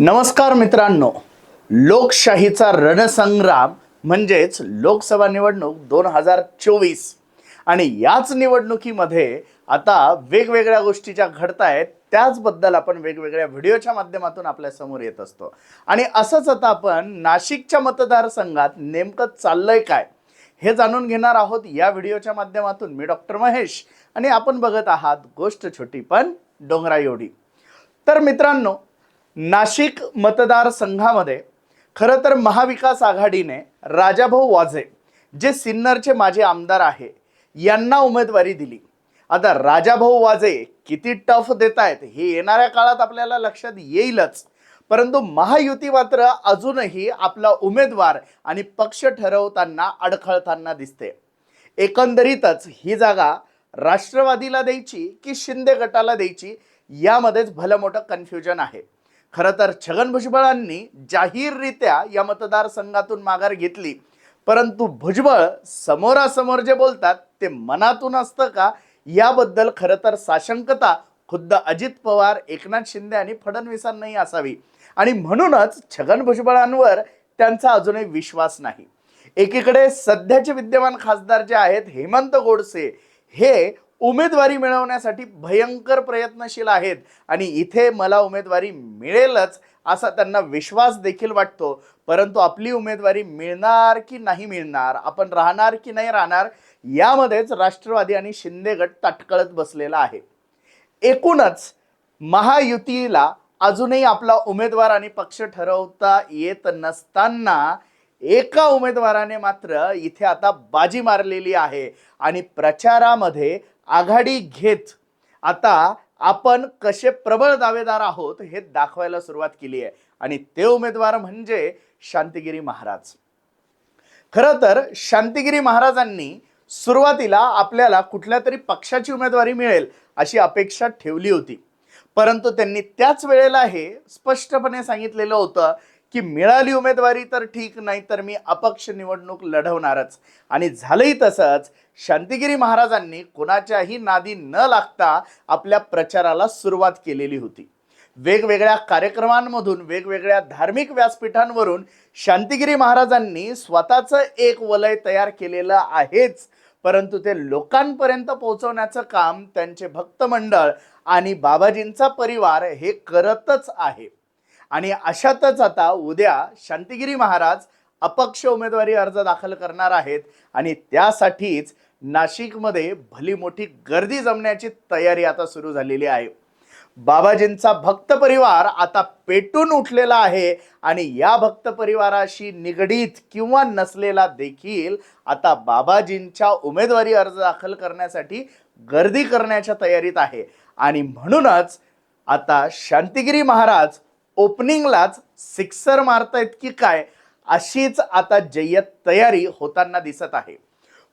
नमस्कार मित्रांनो लोकशाहीचा रणसंग्राम म्हणजेच लोकसभा निवडणूक दोन हजार चोवीस. आणि याच निवडणुकीमध्ये आता वेगवेगळ्या गोष्टी ज्या घडत आहेत त्याचबद्दल आपण वेगवेगळ्या व्हिडिओच्या माध्यमातून आपल्यासमोर येत असतो. आणि असंच आता आपण नाशिकच्या मतदारसंघात नेमकं चाललंय काय हे जाणून घेणार आहोत या व्हिडिओच्या माध्यमातून मी डॉक्टर महेश. आणि आपण बघत आहात गोष्ट छोटी पण डोंगरा एवढी तर मित्रांनो नाशिक मतदारसंघामध्ये खरं तर महाविकास आघाडीने राजाभाऊ वाझे जे सिन्नरचे माजी आमदार आहे यांना उमेदवारी दिली. आता राजाभाऊ वाजे किती टफ देत आहेत हे येणाऱ्या काळात आपल्याला लक्षात येईलच. परंतु महायुती मात्र अजूनही आपला उमेदवार आणि पक्ष ठरवताना अडखळताना दिसते. एकंदरीतच ही जागा राष्ट्रवादीला द्यायची की शिंदे गटाला द्यायची यामध्येच भलं मोठं कन्फ्युजन आहे. खरं तर छगन भुजबळांनी जाहीररित्या या मतदारसंघातून माघार घेतली. परंतु भुजबळ समोरासमोर जे बोलतात ते मनातून असतं का? याबद्दल खरं तर साशंकता खुद्द अजित पवार एकनाथ शिंदे आणि फडणवीसांनाही असावी. आणि म्हणूनच छगन भुजबळांवर त्यांचा अजूनही विश्वास नाही. एकीकडे सध्याचे विद्यमान खासदार जे आहेत हेमंत गोडसे हे उमेदवारी मिळवण्यासाठी भयंकर प्रयत्नशील आहेत. आणि इथे मला उमेदवारी मिळेलच असा त्यांना विश्वास देखील वाटतो. परंतु आपली उमेदवारी मिळणार की नाही मिळणार आपण राहणार की नाही राहणार यामध्येच राष्ट्रवादी आणि शिंदे गट तटकळत बसलेला आहे. एकूणच महायुतीला अजूनही आपला उमेदवार आणि पक्ष ठरवता येत नसताना एका उमेदवाराने मात्र इथे आता बाजी मारलेली आहे. आणि प्रचारामध्ये आघाडी घेत आता आपण कसे प्रबळ दावेदार आहोत हे दाखवायला सुरुवात केली आहे. आणि ते उमेदवार म्हणजे शांतिगिरी महाराज. खरं तर शांतिगिरी महाराजांनी सुरुवातीला आपल्याला कुठल्या तरी पक्षाची उमेदवारी मिळेल अशी अपेक्षा ठेवली होती. परंतु त्यांनी त्याच वेळेला हे स्पष्टपणे सांगितलेलं होतं की मिळाली उमेदवारी तर ठीक नाही तर मी अपक्ष निवडणूक लढवणारच. आणि झालंही तसंच शांतिगिरी महाराजांनी कोणाच्याही नादी न लागता आपल्या प्रचाराला सुरुवात केलेली होती. वेगवेगळ्या कार्यक्रमांमधून वेगवेगळ्या धार्मिक व्यासपीठांवरून शांतिगिरी महाराजांनी स्वतःचं एक वलय तयार केलेलं आहेच. परंतु ते लोकांपर्यंत पोहोचवण्याचं काम त्यांचे भक्तमंडळ आणि बाबाजींचा परिवार हे करतच आहे. आणि अशातच आता उद्या शांतिगिरी महाराज अपक्ष उमेदवारी अर्ज दाखल करणार आहेत. आणि त्यासाठीच नाशिकमध्ये भली मोठी गर्दी जमण्याची तयारी आता सुरू झालेली आहे. बाबाजींचा भक्त परिवार आता पेटून उठलेला आहे आणि या भक्त परिवाराशी निगडीत किंवा नसलेला देखील आता बाबाजींच्या उमेदवारी अर्ज दाखल करण्यासाठी गर्दी करण्याच्या तयारीत आहे. आणि म्हणूनच आता शांतिगिरी महाराज ओपनिंगलाच सिक्सर मारतायत की काय अशीच आता जय्यत तयारी होताना दिसत आहे.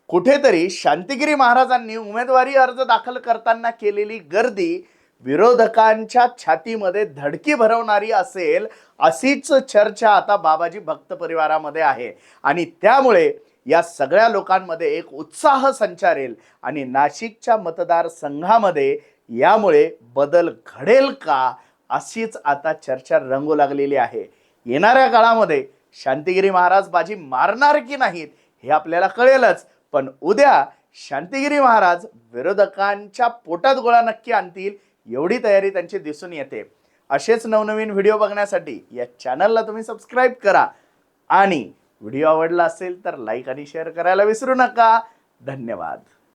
कुठेतरी शांतिगिरी महाराजांनी उमेदवारी अर्ज दाखल करताना केलेली गर्दी विरोधकांच्या छातीमध्ये धडकी भरवणारी असेल अशीच चर्चा आता बाबाजी भक्त परिवारामध्ये आहे. आणि त्यामुळे या सगळ्या लोकांमध्ये एक उत्साह संचारेल आणि नाशिकच्या मतदारसंघामध्ये यामुळे बदल घडेल का अशीच आता चर्चा रंगू लागलेली आहे. येणाऱ्या काळामध्ये शांतिगिरी महाराज बाजी मारणार की नाहीत हे आपल्याला कळेलच. पण उद्या शांतिगिरी महाराज विरोधकांच्या पोटात गोळा नक्की आणतील एवढी तयारी त्यांची दिसून येते. असेच नवनवीन व्हिडिओ बघण्यासाठी या चॅनलला तुम्ही सबस्क्राईब करा. आणि व्हिडिओ आवडला असेल तर लाईक आणि शेअर करायला विसरू नका. धन्यवाद.